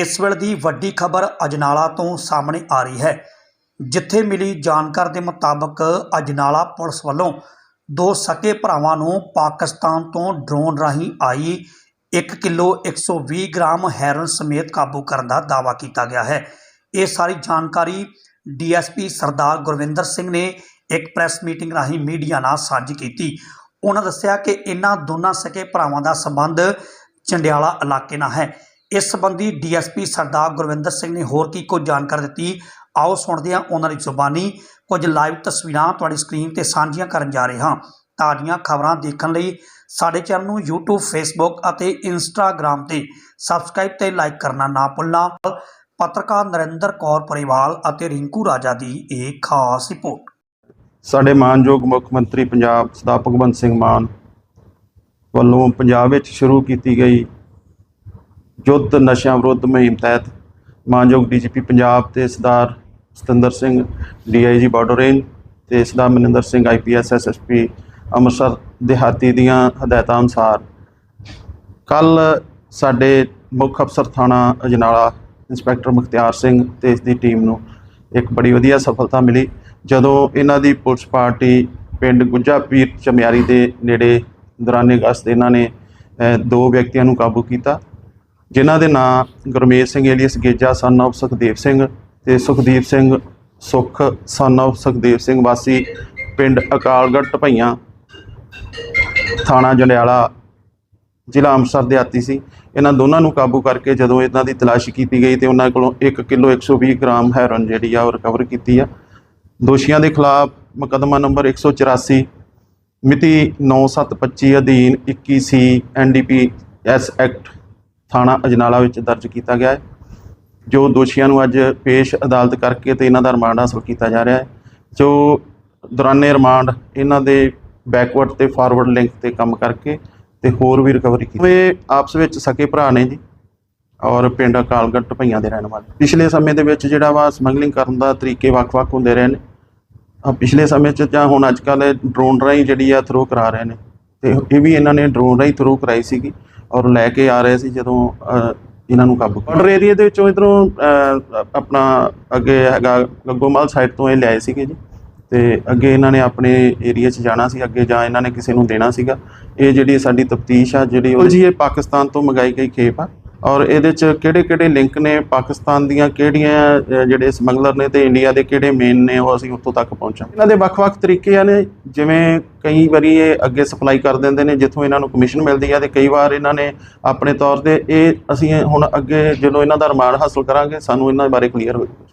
ਇਸ ਵੇਲੇ ਦੀ ਵੱਡੀ ਖਬਰ ਅਜਨਾਲਾ ਤੋਂ ਸਾਹਮਣੇ ਆ ਰਹੀ ਹੈ। ਜਿੱਥੇ ਮਿਲੀ ਜਾਣਕਾਰੀ ਦੇ ਮੁਤਾਬਕ ਅਜਨਾਲਾ ਪੁਲਿਸ ਵੱਲੋਂ ਦੋ ਸਕੇ ਭਰਾਵਾਂ ਨੂੰ ਪਾਕਿਸਤਾਨ ਤੋਂ ਡਰੋਨ ਰਾਹੀਂ ਆਈ 1 ਕਿਲੋ 120 ਗ੍ਰਾਮ ਹੈਰੋਇਨ ਸਮੇਤ ਕਾਬੂ ਕਰਨ ਦਾ ਦਾਅਵਾ ਕੀਤਾ ਗਿਆ ਹੈ। ਇਹ ਸਾਰੀ ਜਾਣਕਾਰੀ ਡੀਐਸਪੀ ਸਰਦਾਰ ਗੁਰਵਿੰਦਰ ਸਿੰਘ ਨੇ ਇੱਕ ਪ੍ਰੈਸ ਮੀਟਿੰਗ ਰਾਹੀਂ ਮੀਡੀਆ ਨਾਲ ਸਾਂਝੀ ਕੀਤੀ। ਉਹਨਾਂ ਦੱਸਿਆ ਕਿ ਇਹਨਾਂ ਦੋਨਾਂ ਸਕੇ ਭਰਾਵਾਂ ਦਾ ਸੰਬੰਧ ਚੰਡਿਆਲਾ ਇਲਾਕੇ ਨਾਲ ਹੈ। ਇਸ ਸੰਬੰਧੀ ਡੀਐਸਪੀ ਸਰਦਾਰ ਗੁਰਵਿੰਦਰ ਸਿੰਘ ਨੇ ਹੋਰ ਕੀ ਕੁਝ ਜਾਣਕਾਰੀ ਦਿੱਤੀ? ਆਓ ਸੁਣਦੇ ਹਾਂ ਉਹਨਾਂ ਦੀ ਜ਼ੁਬਾਨੀ। ਕੁਝ ਲਾਈਵ ਤਸਵੀਰਾਂ ਤੁਹਾਡੀ ਸਕਰੀਨ ਤੇ ਸਾਂਝੀਆਂ ਕਰਨ ਜਾ ਰਹੇ ਹਾਂ। ਤਾਜ਼ੀਆਂ ਖਬਰਾਂ ਦੇਖਣ ਲਈ ਸਾਡੇ ਚੈਨਲ ਨੂੰ YouTube, Facebook ਅਤੇ Instagram ਤੇ ਸਬਸਕ੍ਰਾਈਬ ਤੇ ਲਾਈਕ ਕਰਨਾ ਨਾ ਭੁੱਲਣਾ। ਪੱਤਰਕਾਰ ਨਰਿੰਦਰ ਕੌਰ ਪਰਿਵਾਲ ਅਤੇ ਰਿੰਕੂ ਰਾਜਾ ਦੀ ਇਹ ਖਾਸ ਰਿਪੋਰਟ। ਸਾਡੇ ਮਾਨਯੋਗ ਮੁੱਖ ਮੰਤਰੀ ਪੰਜਾਬ ਸਰਦਾਰ ਭਗਵੰਤ ਸਿੰਘ ਮਾਨ ਵੱਲੋਂ ਪੰਜਾਬ ਵਿੱਚ ਸ਼ੁਰੂ ਕੀਤੀ ਗਈ ਯੁੱਧ ਨਸ਼ਿਆਂ ਵਿਰੁੱਧ ਮੁਹਿੰਮ ਤਹਿਤ ਮਾਨਯੋਗ ਡੀਜੀਪੀ ਪੰਜਾਬ ਤੇ Sardar Satinder Singh, DIG border range ਤੇ ਸਰਦਾਰ ਮਨਿੰਦਰ ਸਿੰਘ ਆਈਪੀਐਸ ਐਸਐਸਪੀ ਅੰਮ੍ਰਿਤਸਰ ਦਿਹਾਤੀ ਦੀਆਂ ਹਦਾਇਤਾਂ ਅਨੁਸਾਰ ਕੱਲ ਸਾਡੇ ਮੁੱਖ ਅਫਸਰ ਥਾਣਾ ਅਜਨਾਲਾ ਇੰਸਪੈਕਟਰ ਮੁਖਤਿਆਰ ਸਿੰਘ ਤੇ ਇਸ ਦੀ ਟੀਮ ਨੂੰ ਇੱਕ ਬੜੀ ਵਧੀਆ ਸਫਲਤਾ ਮਿਲੀ, ਜਦੋਂ ਇਹਨਾਂ ਦੀ ਪੁਲਿਸ ਪਾਰਟੀ ਪਿੰਡ ਗੁੱਜਾ ਪੀਰ ਚਮਿਆਰੀ ਦੇ ਨੇੜੇ ਦੌਰਾਨੇ ਗਸ਼ਤ ਇਹਨਾਂ ਨੇ ਦੋ ਵਿਅਕਤੀਆਂ ਨੂੰ ਕਾਬੂ ਕੀਤਾ। ਜਿਨ੍ਹਾਂ ਦੇ ਨਾਂ Gurmej Singh, alias Gaja son of Sukhdev Singh ਤੇ ਸੁਖਦੀਪ ਸਿੰਘ ਸੁਖ ਸਨ of ਸੁਖਦੇਵ ਸਿੰਘ ਵਾਸੀ, ਪਿੰਡ ਅਕਾਲਗੜ੍ਹ ਟਪਈਆਂ ਥਾਣਾ ਜੰਡਿਆਲਾ, ਜ਼ਿਲ੍ਹਾ ਅੰਮ੍ਰਿਤਸਰ ਦੇ ਆਤੀ ਸੀ। ਇਹਨਾਂ ਦੋਨਾਂ ਨੂੰ ਕਾਬੂ ਕਰਕੇ ਜਦੋਂ ਇਹਨਾਂ ਦੀ ਤਲਾਸ਼ੀ ਕੀਤੀ ਗਈ ਤੇ ਉਹਨਾਂ ਕੋਲੋਂ 1 ਕਿਲੋ 120 ਗ੍ਰਾਮ ਹੈਰੋਇਨ ਜਿਹੜੀ ਆ ਉਹ ਰਿਕਵਰ ਕੀਤੀ ਆ। ਦੋਸ਼ੀਆਂ ਦੇ ਖਿਲਾਫ ਮੁਕੱਦਮਾ ਨੰਬਰ 184 ਮਿਤੀ 9725 ਅਧੀਨ 21 ਸੀ ਐਨਡੀਪੀ ਐਸ ਐਕਟ ਥਾਣਾ ਅਜਨਾਲਾ ਵਿੱਚ ਦਰਜ ਕੀਤਾ ਗਿਆ ਹੈ, ਜੋ ਦੋਸ਼ੀਆਂ ਨੂੰ ਅੱਜ ਪੇਸ਼ ਅਦਾਲਤ ਕਰਕੇ ਤੇ ਇਹਨਾਂ ਦਾ ਰਿਮਾਂਡ ਹਾਸਲ ਕੀਤਾ ਜਾ ਰਿਹਾ ਹੈ। ਜੋ ਦੌਰਾਨੇ ਰਿਮਾਂਡ ਇਹਨਾਂ ਦੇ ਬੈਕਵਰਡ ਤੇ ਫਾਰਵਰਡ ਲਿੰਕ ਤੇ ਕੰਮ ਕਰਕੇ ਤੇ ਹੋਰ ਵੀ ਰਿਕਵਰੀ ਕੀਤੀ। ਇਹ ਆਪਸ ਵਿੱਚ ਸਕੇ ਭਰਾ ਨੇ ਜੀ ਔਰ ਪਿੰਡ ਅਕਾਲਗੜ੍ਹ ਟਪਈਆਂ ਦੇ ਰਹਿਣ ਵਾਲੇ। ਪਿਛਲੇ ਸਮੇਂ ਦੇ ਵਿੱਚ ਜਿਹੜਾ ਵਾ ਸਮਗਲਿੰਗ ਕਰਨ ਦਾ ਤਰੀਕੇ ਵੱਖ-ਵੱਖ ਹੁੰਦੇ ਰਹੇ ਨੇ। ਅਹ ਪਿਛਲੇ ਸਮੇਂ 'ਚ ਜਾਂ ਹੁਣ ਅੱਜ ਕੱਲ੍ਹ ਡਰੋਨ ਰਾਹੀਂ ਜਿਹੜੀ ਆ ਥਰੂ ਕਰਾ ਰਹੇ ਨੇ। ਤੇ ਇਹ ਵੀ ਇਹਨਾਂ ਨੇ ਡਰੋਨ ਰਾਹੀਂ ਥਰੂ ਕਰਾਈ ਸੀਗੀ। ਔਰ ਲੈ ਕੇ ਆ ਰਹੇ ਸੀ ਜਦੋਂ ਇਹਨਾਂ ਨੂੰ ਕਾਬੂ ਬਾਰਡਰ ਏਰੀਆ ਦੇ ਵਿੱਚੋਂ ਇਧਰੋਂ ਆਪਣਾ ਅੱਗੇ ਹੈਗਾ ਗੱਗੋਮਲ ਸਾਈਡ ਤੋਂ ਇਹ ਲਿਆਏ ਸੀਗੇ ਜੀ। ਤੇ ਅੱਗੇ ਇਹਨਾਂ ਨੇ ਆਪਣੇ ਏਰੀਆ 'ਚ ਜਾਣਾ ਸੀ ਅੱਗੇ ਜਾਂ ਇਹਨਾਂ ਨੇ ਕਿਸੇ ਨੂੰ ਦੇਣਾ ਸੀਗਾ। ਇਹ ਜਿਹੜੀ ਸਾਡੀ ਤਫਤੀਸ਼ ਆ ਜਿਹੜੀ ਉਹ ਜੀ ਇਹ ਪਾਕਿਸਤਾਨ ਤੋਂ ਮੰਗਾਈ ਗਈ ਖੇਪ ਆ। ਔਰ ਇਹਦੇ 'ਚ ਕਿਹੜੇ ਕਿਹੜੇ ਲਿੰਕ ਨੇ? ਪਾਕਿਸਤਾਨ ਦੀਆਂ ਕਿਹੜੀਆਂ ਜਿਹੜੇ ਸਮਗਲਰ ਨੇ ਤੇ ਇੰਡੀਆ ਦੇ ਕਿਹੜੇ ਮੇਨ ਨੇ, ਉਹ ਅਸੀਂ ਉੱਥੋਂ ਤੱਕ ਪਹੁੰਚਾਂ ਇਹਨਾਂ ਦੇ ਵੱਖ-ਵੱਖ ਤਰੀਕੇ ਨੇ, ਜਿਵੇਂ ਕਈ ਵਾਰੀ ਇਹ ਅੱਗੇ ਸਪਲਾਈ ਕਰ ਦਿੰਦੇ ਨੇ, ਜਿੱਥੋਂ ਇਹਨਾਂ ਨੂੰ ਕਮਿਸ਼ਨ ਮਿਲਦੀ ਆ ਤੇ ਕਈ ਵਾਰ ਇਹਨਾਂ ਨੇ ਆਪਣੇ ਤੌਰ ਤੇ ਇਹ ਅਸੀਂ ਹੁਣ ਅੱਗੇ ਜਦੋਂ ਇਹਨਾਂ ਦਾ ਰਿਮਾਂਡ ਹਾਸਲ ਕਰਾਂਗੇ, ਸਾਨੂੰ ਇਹਨਾਂ ਬਾਰੇ ਕਲੀਅਰ ਹੋਏਗਾ।